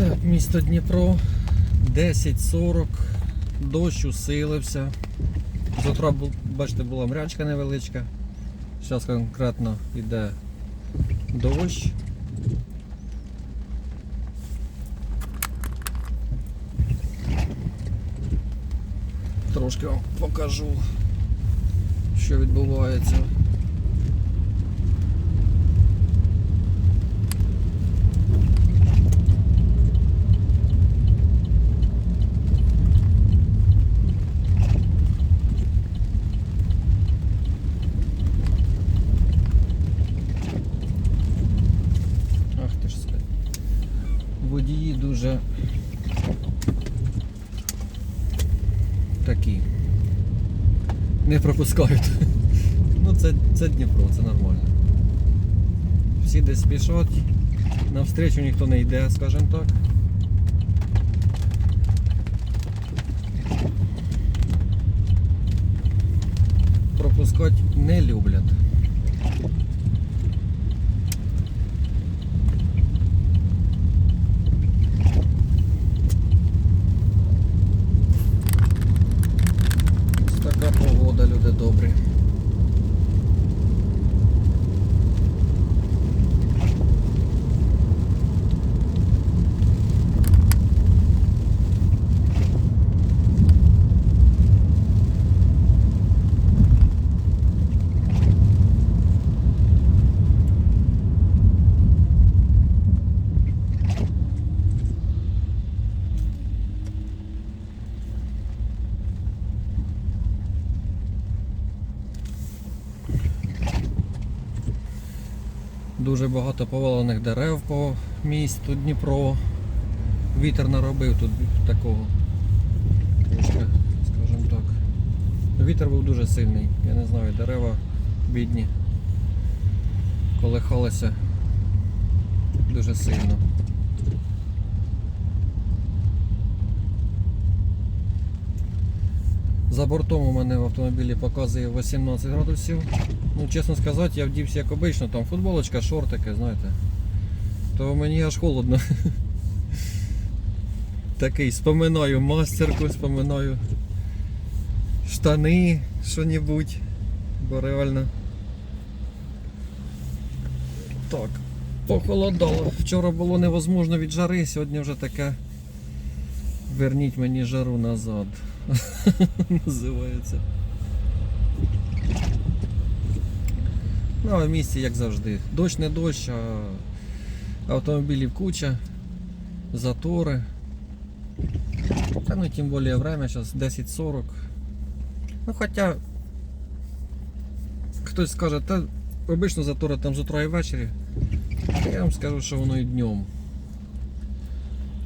Так, місто Дніпро 10.40, дощ усилився. З бачите, була мрячка невеличка. Зараз конкретно йде дощ. Трошки вам покажу, що відбувається. Ах ти ж ска- Водії дуже такі. Не пропускають. Ну це, це Дніпро, це нормально. Всі десь спішать, навстрічу ніхто не йде, скажімо так. Пропускати не люблять. Ось така погода, люди добрі. Дуже багато повалених дерев по місту Дніпро. Вітер наробив тут такого. Трошки, скажімо так. Вітер був дуже сильний. Я не знаю, дерева бідні. Колихалися дуже сильно. За бортом у мене в автомобілі показує 18 градусів. Ну, чесно сказати, я вдівся як обично, там футболочка, шортики, знаєте. То мені аж холодно. Такий споминаю мастерку, споминаю штани, що-небудь. Бо реально. Так, похолодало. Вчора було невозможно від жари, сьогодні вже таке. Верніть мені жару назад. Називається. Ну, а в місті, як завжди. Дощ не дощ, а автомобілів куча, затори. Та ну тим більше время зараз 10.40. Ну хоча хтось скаже, та обично затори там з утра і ввечері. Я вам скажу, що воно і днем.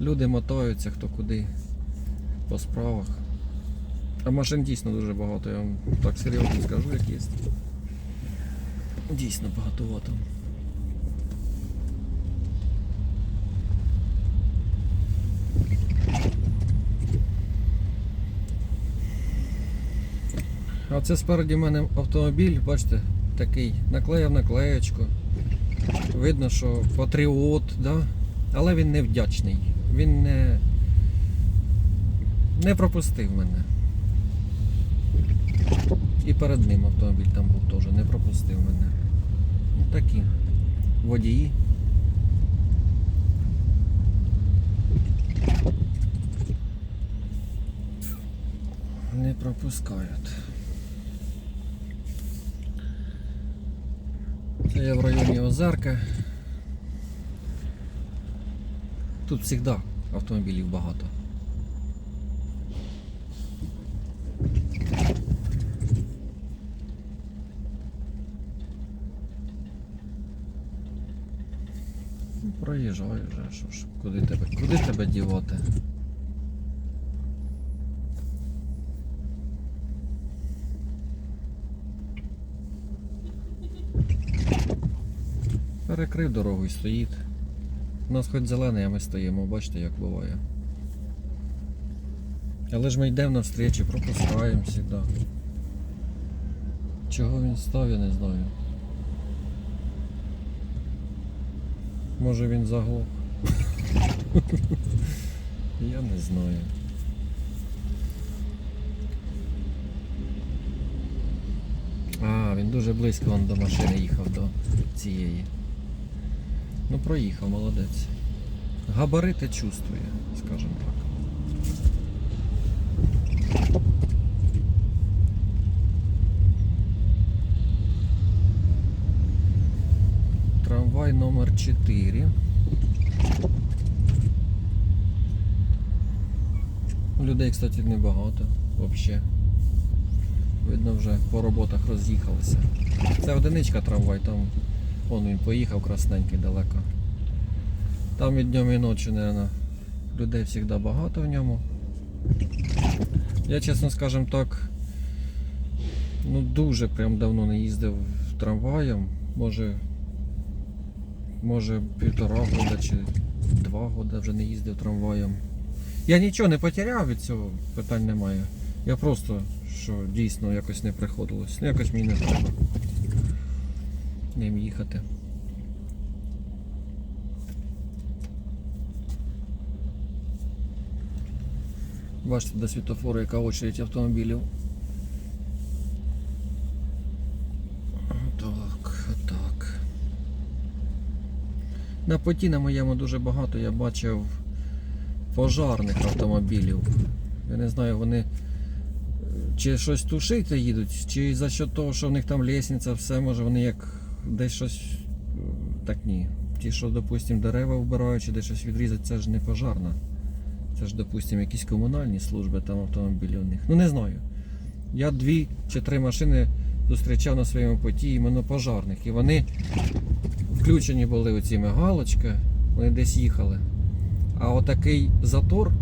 Люди мотаються хто куди по справах. А машин дійсно дуже багато, я вам так серйозно скажу, як є. Дійсно багатовато. А це спереді в мене автомобіль, бачите, такий, наклеїв наклеєчку. Видно, що патріот, да? але він не вдячний. Він не, не пропустив мене. І перед ним автомобіль там був теж, не пропустив мене. Ну такі водії. Не пропускають. Це я в районі Озерка. Тут завжди автомобілів багато. Проїжджаю вже, що ж, куди тебе, куди тебе дівати? Перекрив дорогу і стоїть. У нас хоч зелений, а ми стоїмо, бачите, як буває. Але ж ми йдемо навстрічу, пропускаємо завжди. Чого він став, я не знаю. Може він заглох. Я не знаю. А, він дуже близько он до машини їхав до цієї. Ну, проїхав, молодець. Габарити чувствує, скажімо так. Трамвай номер 4. Людей, кстати, небагато взагалі. Видно, вже по роботах роз'їхалися. Це одиничка трамвай, там вон він поїхав красненький далеко. Там і днем і ночі, мабуть, людей завжди багато в ньому. Я, чесно скажем так, ну дуже прям давно не їздив трамваєм. Може, може півтора года чи два года вже не їздив трамваєм. Я нічого не потеряв від цього, питань немає. Я просто, що дійсно якось не приходилось. Ну якось мені не треба ним їхати. Бачите, до світофору яка очередь автомобілів. Так, так. На поті на моєму дуже багато я бачив пожарних автомобілів. Я не знаю, вони е, чи щось тушити їдуть, чи за що того, що в них там лісниця, все може вони як десь щось. е, Так ні. Ті, що, допустим, дерева вбирають, чи десь щось відрізати, це ж не пожарна. Це ж, допустим, якісь комунальні служби там автомобілі у них. Ну не знаю. Я дві чи три машини зустрічав на своєму поті іменно пожарних. І вони включені були оці галочки, вони десь їхали. А отакий затор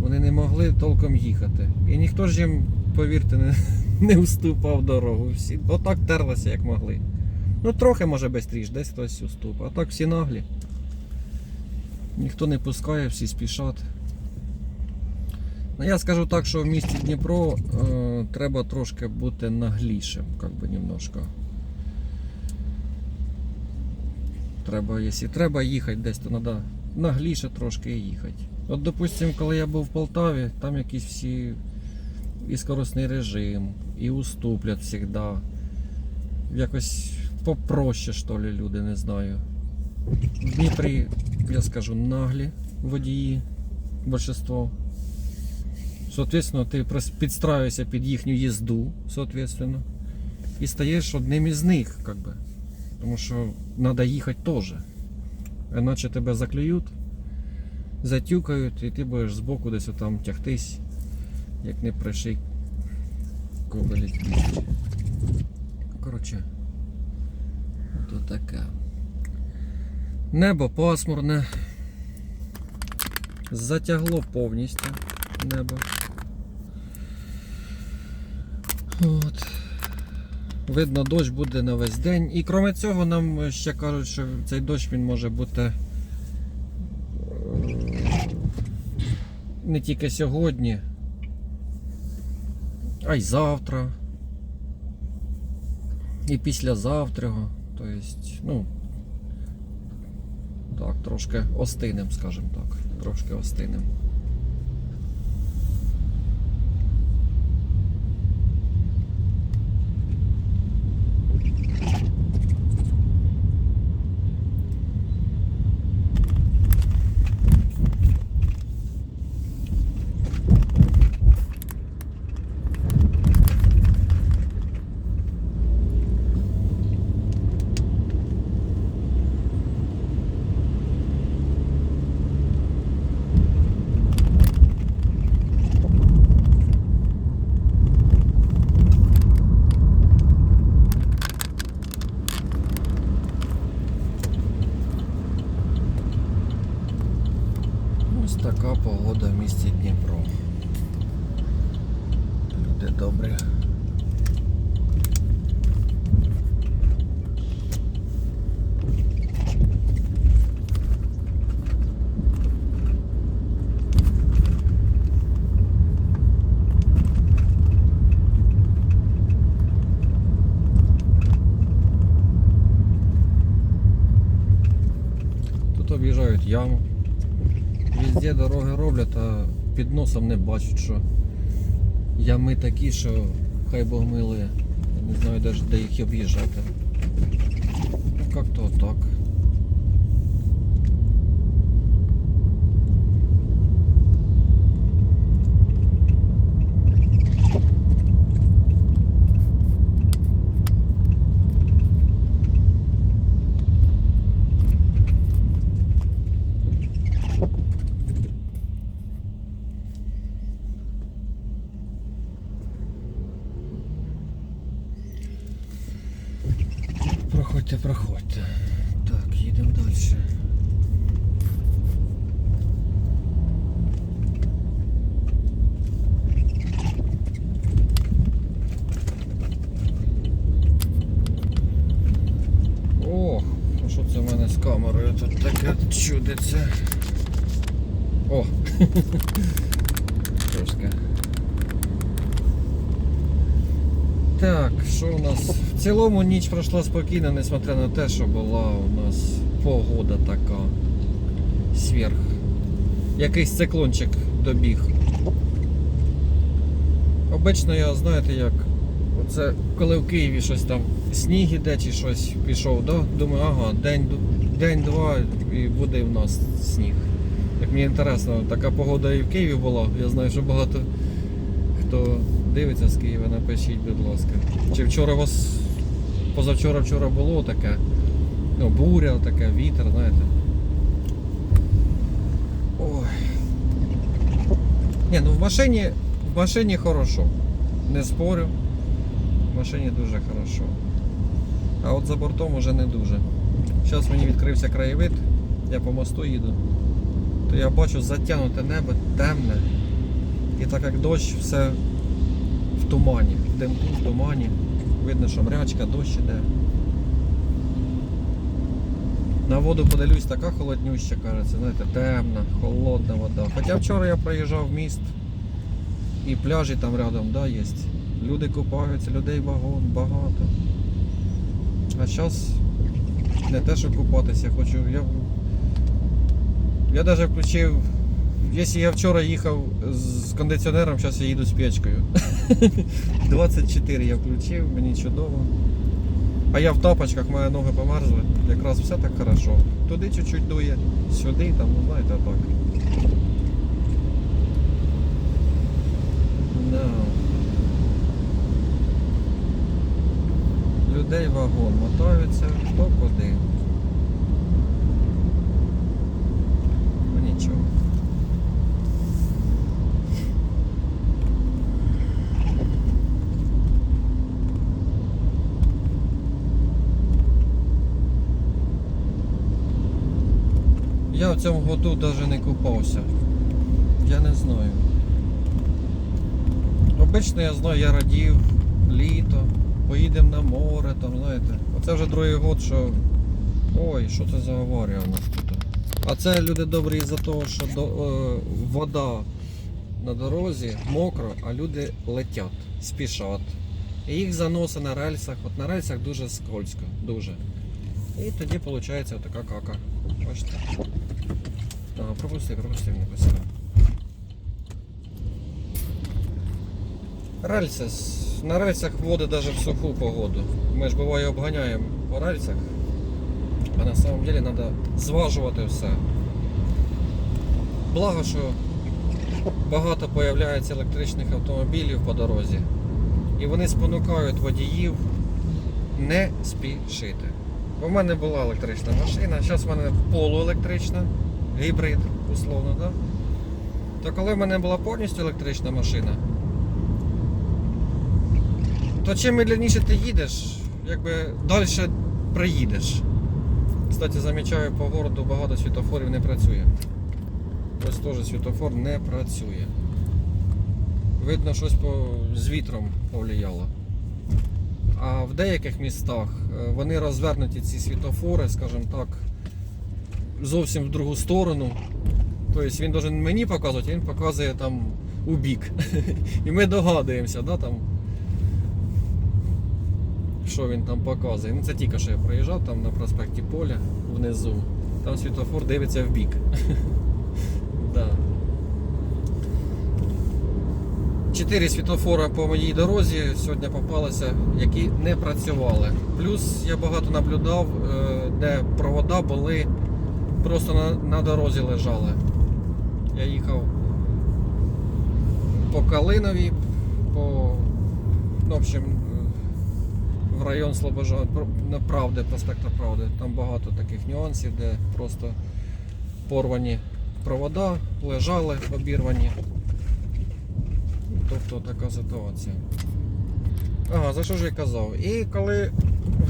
вони не могли толком їхати. І ніхто ж їм, повірте, не, не уступав дорогу. Всі отак терлися, як могли. Ну, трохи може безстріш, десь хтось уступ. А так всі наглі. Ніхто не пускає, всі спішать. Ну, я скажу так, що в місті Дніпро е, треба трошки бути наглішим, як би немножко. Треба, якщо треба їхати десь, то треба нагліше трошки їхати. От, допустим, коли я був в Полтаві, там якісь всі і скоростний режим, і уступлять завжди. Якось попроще, що ли, люди, не знаю. В Дніпрі, я скажу, наглі водії, большинство. Соответственно, ти підстраюєшся під їхню їзду, соответственно, і стаєш одним із них, как би. Тому що треба їхати теж. Іначе тебе заклюють, затюкають, і ти будеш збоку десь там тягтись, як не приший кобилі. Коротше, то таке. Небо пасмурне. Затягло повністю небо. От. Видно, дощ буде на весь день. І крім цього, нам ще кажуть, що цей дощ він може бути е, не тільки сьогодні, а й завтра. І післязавтра. Тобто, ну, так, трошки остинем, скажімо так. Трошки остинем. Ось така погода в місті Дніпро. Люди добрі. Тут об'їжджають яму. Везде дороги роблять, а під носом не бачать, що ями такі, що хай Бог милує. Не знаю навіть, де їх об'їжджати. Як-то отак. Проходьте, проходьте. Так, їдемо далі. Ох, а що це в мене з камерою тут таке чудиться? О! Трошки. Так, що у нас? В цілому ніч пройшла спокійно, несмотря на те, що була у нас погода така. Сверх. Якийсь циклончик добіг. Обично я, знаєте як, оце коли в Києві щось там сніг іде чи щось пішов, да? думаю, ага, день, день-два і буде в нас сніг. Як мені інтересно, така погода і в Києві була. Я знаю, що багато хто дивиться з Києва, напишіть, будь ласка. Чи вчора вас позавчора вчора було таке? Ну, буря, таке, вітер, знаєте. Ой. Ні, ну в машині, в машині хорошо. Не спорю. В машині дуже хорошо. А от за бортом уже не дуже. Зараз мені відкрився краєвид, я по мосту їду. То я бачу затягнуте небо темне. І так як дощ, все в тумані, в димку, в тумані. Видно, що мрячка, дощ іде. На воду подивлюсь, така холоднюща, кажеться, знаєте, темна, холодна вода. Хоча вчора я проїжджав міст і пляжі там рядом, да, є. Люди купаються, людей багато. А зараз не те, що купатися, я хочу. Я, я навіть включив. Якщо я вчора їхав з кондиціонером, зараз я їду з печкою. 24 я включив, мені чудово. А я в тапочках, мої ноги померзли. Якраз все так хорошо. Туди чуть-чуть дує, сюди, там, ну знаєте, так. Да. Людей вагон мотаються хто куди. Ну нічого. Я в цьому году навіть не купався. Я не знаю. Обично я знаю, я радів літо, поїдемо на море, там, знаєте. Оце вже другий год, що. Ой, що це за аварія у нас тут? А це люди добрі із-за того, що до, е, вода на дорозі мокро, а люди летять, спішать. І їх заносить на рельсах. От на рельсах дуже скользко, дуже. І тоді виходить така кака. Бачите? Пропусти, пропусти, не писав. Рельси. На рельсах води навіть в суху погоду. Ми ж буває обганяємо по рельсах. А на самом деле треба зважувати все. Благо, що багато появляється електричних автомобілів по дорозі. І вони спонукають водіїв не спішити. В мене була електрична машина, зараз в мене полуелектрична, гібрид, условно, да? То коли в мене була повністю електрична машина, то чим медленніше ти їдеш, якби далі приїдеш. Кстати, замічаю, по городу багато світофорів не працює. Ось теж світофор не працює. Видно, щось по... з вітром повлияло. А в деяких містах е, вони розвернуті ці світофори, скажімо так, зовсім в другу сторону. Тобто Він навіть не мені показувати, він показує там у бік. І ми догадуємося, да, там, що він там показує. Ну Це тільки що я проїжджав там на проспекті Поля внизу. Там світофор дивиться в бік. да. Чотири світофори по моїй дорозі сьогодні попалися, які не працювали. Плюс я багато наблюдав, е, де провода були просто на, на дорозі лежали. Я їхав по Калинові, по ну, в общем, в район Слобожа, Правди, проспекта Правди. Там багато таких нюансів, де просто порвані провода, лежали обірвані. Тобто така ситуація. Ага, за що ж я казав? І коли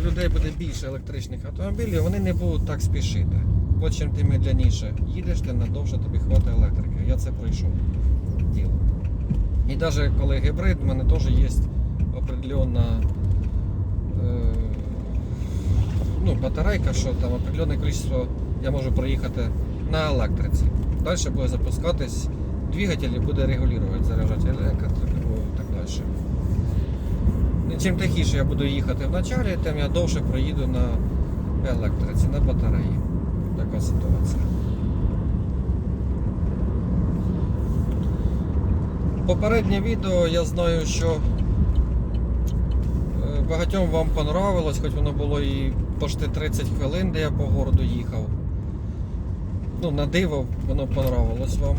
в людей буде більше електричних автомобілів, вони не будуть так спішити. От чим ти медляніше їдеш, тим надовше тобі хватить електрики. Я це пройшов діло. І навіть коли гібрид, в мене теж є определенна е, ну, батарейка, що там определенне кількість я можу проїхати на електриці. Далі буде запускатись двигатель і буде регулювати, заряджати електрику і так далі. І Чим тихіше я буду їхати в началі, тим я довше проїду на електриці, на батареї. Така ситуація. Попереднє відео я знаю, що е, багатьом вам понравилось, хоч воно було і почти 30 хвилин, де я по городу їхав. Ну, на диво воно понравилось вам.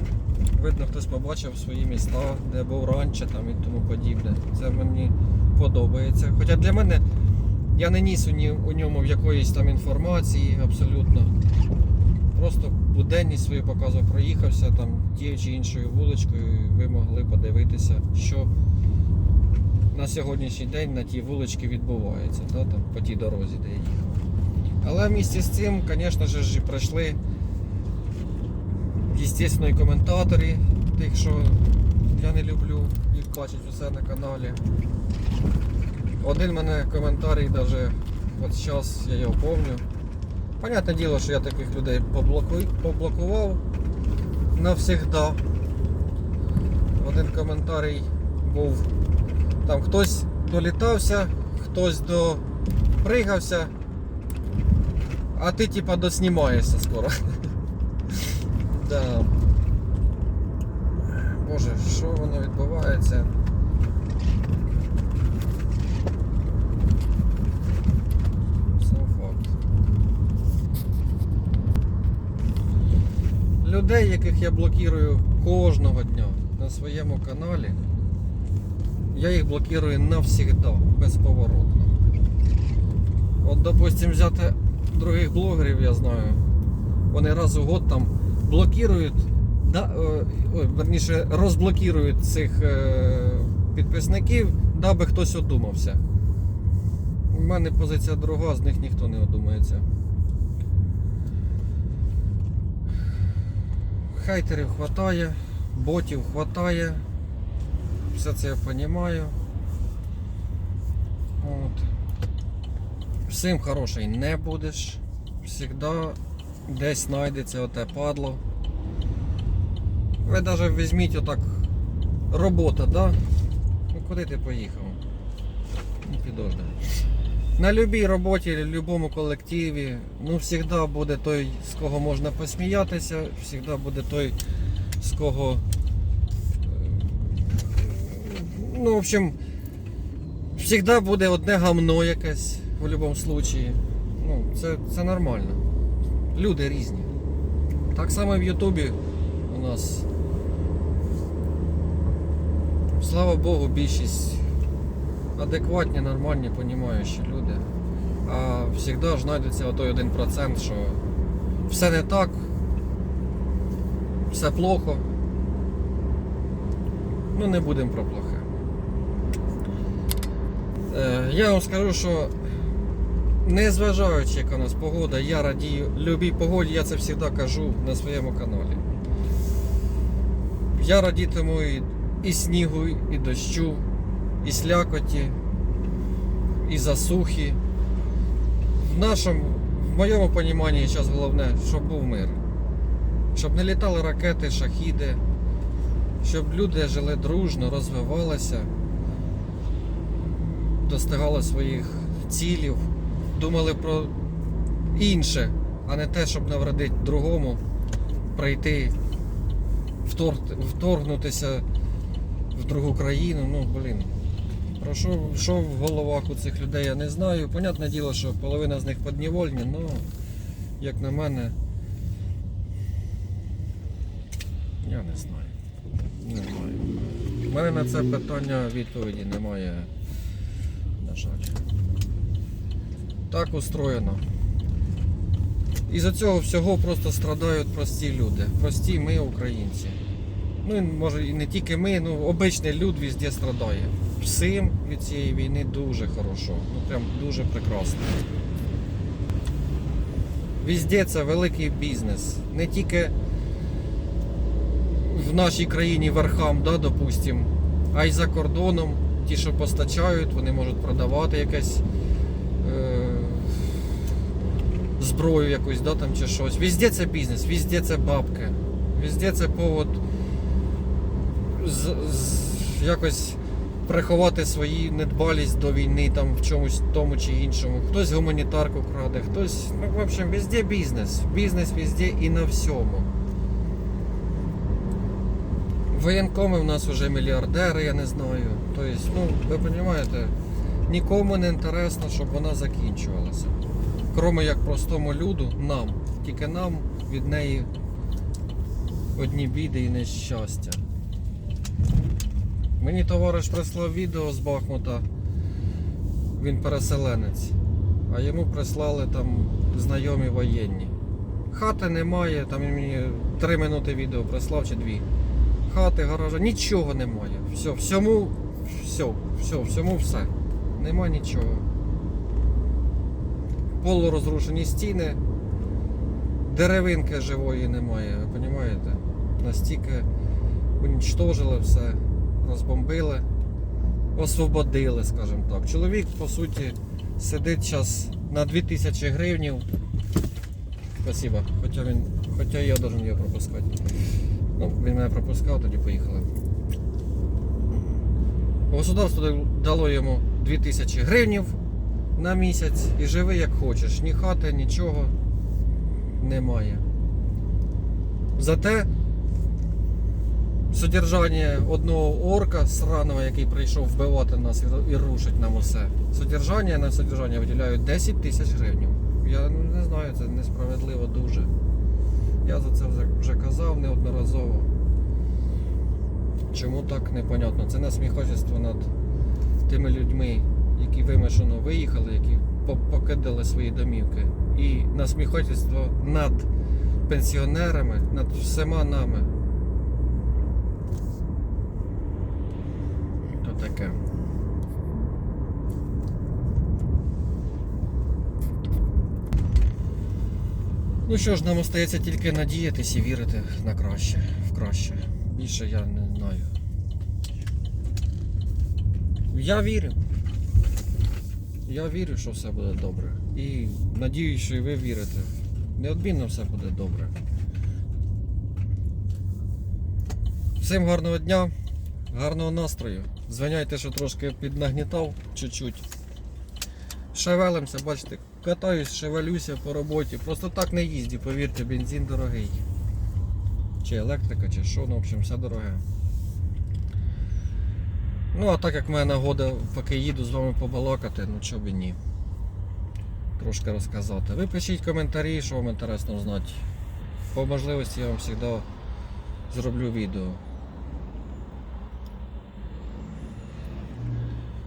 Видно, хтось побачив свої міста, де був раніше там і тому подібне. Це мені подобається. Хоча для мене я не ніс у ньому якоїсь там інформації абсолютно. Просто буденність свою показував, проїхався там тією чи іншою вуличкою, і ви могли подивитися, що на сьогоднішній день на тій вуличці відбувається, да, там, по тій дорозі, де я їхав. Але в місті з цим, звісно ж, пройшли Естественно, і коментаторі, тих, що я не люблю, їх бачить усе на каналі. Один мене коментарій даже от зараз я його помню. Понятне діло, що я таких людей поблокував навсегда. Один коментарій був. Там хтось долітався, хтось допригався, а ти типа доснімаєшся скоро. Да. Боже, що воно відбувається? Людей, яких я блокую кожного дня на своєму каналі, я їх блокую навсігда, безповоротно. От, допустим, взяти других блогерів, я знаю, вони раз у год там блокують, да, е, ой, верніше, розблокують цих е, підписників, даби хтось одумався. У мене позиція друга, з них ніхто не одумається. Хейтерів хватає, ботів хватає. Все це я розумію. От. Всім хороший не будеш. Всегда десь знайдеться оте падло. Ви навіть візьміть отак робота, да? Ну куди ти поїхав? Ну підожди. На любій роботі, в будь-якому колективі, ну завжди буде той, з кого можна посміятися, завжди буде той, з кого. е, Ну, в общем, завжди буде одне гамно якесь в будь-якому випадку. Ну, це, це нормально. Люди різні. Так само і в Ютубі у нас. Слава Богу, більшість адекватні, нормальні, понімаючі. А завжди знайдеться отой 1%, що все не так, все плохо. Ну не будемо про плохе. Е, я вам скажу, що Незважаючи, яка у нас погода, я радію любій погоді, я це завжди кажу на своєму каналі. Я радітиму і, і снігу, і дощу, і слякоті, і засухи. В нашому, в моєму поніманні зараз головне, щоб був мир. Щоб не літали ракети, шахіди, щоб люди жили дружно, розвивалися, достигали своїх цілів думали про інше, а не те, щоб навредити другому, прийти, втор- вторгнутися в другу країну. Ну, блін. Про що, що в головах у цих людей я не знаю. Понятне діло, що половина з них підневольні, але як на мене. Я не знаю. Не знаю. У мене на це питання відповіді немає. На жаль. Так устроєно. І за цього всього просто страдають прості люди. Прості ми, українці. Ну, може, і не тільки ми, ну обичний люд везде страдає. Всім від цієї війни дуже хорошо. Ну прям дуже прекрасно. Везде це великий бізнес. Не тільки в нашій країні верхам, да, допустим, а й за кордоном. Ті, що постачають, вони можуть продавати якесь е, зброю якусь, да, там, чи щось. Везде це бізнес, везде це бабки, везде це повод з, з, якось приховати свою недбалість до війни там в чомусь тому чи іншому. Хтось гуманітарку краде, хтось, ну, в общем, везде бізнес. Бізнес везде і на всьому. Воєнкоми в нас вже мільярдери, я не знаю. Тобто, ну, ви розумієте, нікому не інтересно, щоб вона закінчувалася. Кроме як простому люду, нам. Тільки нам від неї одні біди і нещастя. Мені товариш прислав відео з Бахмута. Він переселенець. А йому прислали там знайомі воєнні. Хати немає, там мені 3 минути відео прислав чи 2. Хати, гаража, нічого немає. Все, всьому, все, все, всьому все. Нема нічого. Полурозрушені стіни, деревинки живої немає, ви розумієте? Настільки унічтожили все, розбомбили, освободили, скажімо так. Чоловік, по суті, сидить зараз на 2000 гривнів. Спасибо. Хоча він. Хоча я должен його пропускати. Ну, він мене пропускав, тоді поїхали. Государство дало йому 2000 гривнів на місяць і живи як хочеш. Ні хати, нічого немає. Зате содержання одного орка сраного, який прийшов вбивати нас і рушить нам усе. Содержання на содержання виділяють 10 тисяч гривень. Я не знаю, це несправедливо дуже. Я за це вже казав неодноразово. Чому так непонятно? Це насміхательство над тими людьми, які вимушено виїхали, які покидали свої домівки. І насміхательство над пенсіонерами, над всіма нами. Таке. Ну що ж, нам остається тільки надіятись і вірити на краще, в краще. Більше я не знаю. Я вірю. Я вірю, що все буде добре. І надіюсь, що і ви вірите. Неодмінно все буде добре. Всім гарного дня, гарного настрою. Звиняйте, що трошки піднагнітав чуть-чуть. Шевелимося, бачите, катаюсь, шевелюся по роботі. Просто так не їздю, повірте, бензин дорогий. Чи електрика, чи що, ну, в общем, все дороге. Ну, а так як в мене нагода, поки їду з вами побалакати, ну чого б і ні. Трошки розказати. Ви пишіть коментарі, що вам інтересно знати. По можливості я вам завжди зроблю відео.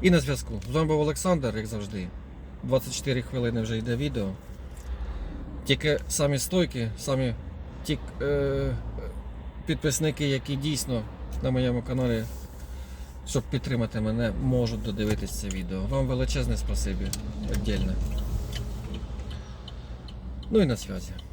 І на зв'язку. З вами був Олександр, як завжди. 24 хвилини вже йде відео. Тільки самі стойки, самі ті е, підписники, які дійсно на моєму каналі, щоб підтримати мене, можуть додивитись це відео. Вам величезне спасибі віддільне. Ну і на. Пока-пока.